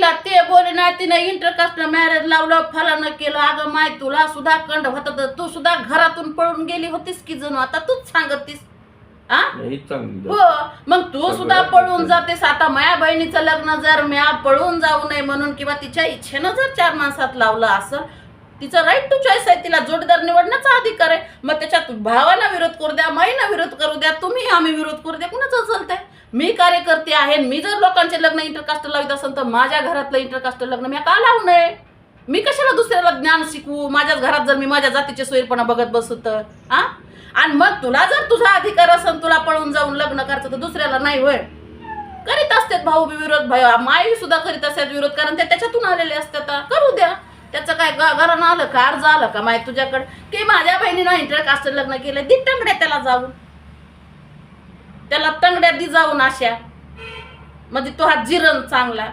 तिला ते बोले ना तिने इंटरकास्ट मॅरेज लावलं फलानं केलं. अगं माय तुला सुद्धा कंड होता तर तू सुद्धा घरातून पळून गेली होतीस की जणू? आता तूच सांगतीस. हा हो मग तू सुद्धा पळून जातेस. आता माया बहिणीचं लग्न जर म्या पळून जाऊ नये म्हणून किंवा तिच्या इच्छेनं जर चार माणसात लावलं असं तिचं राईट टू चॉईस आहे तिला जोडीदार निवडण्याचा अधिकार आहे. मग त्याच्यात भावाला विरोध करू द्या माईना विरोध करू द्या तुम्ही आम्ही विरोध करू द्या कुणाचं चालतंय? मी कार्यकर्ते आहे मी जर लोकांचे लग्न इंटरकास्ट लावित असेल तर माझ्या घरातलं इंटरकास्ट लग्न मी का लावू नये? मी कशाला दुसऱ्याला ज्ञान शिकवू? माझ्याच घरात जर मी माझ्या जातीचे सोयीपणा बघत बसू तर हा आणि मग तुला जर तुझा अधिकार असेल तुला पळून जाऊन लग्न करायचं तर दुसऱ्याला नाही होय. करीत असतात भाऊ विरोध भाई माई सुद्धा करीत असतात विरोध कारण ते त्याच्यातून आलेले असतात करू द्या. काय ग- घरानं आलं का? अर्ज आलं का माय तुझ्याकडे? की माझ्या बहिणीनं इंटरकास्ट लग्न केलं दी टंगड्या त्याला जाऊन. त्याला टंगड्या दी जाऊन अशा. म्हणजे तो हा जिरण चांगला.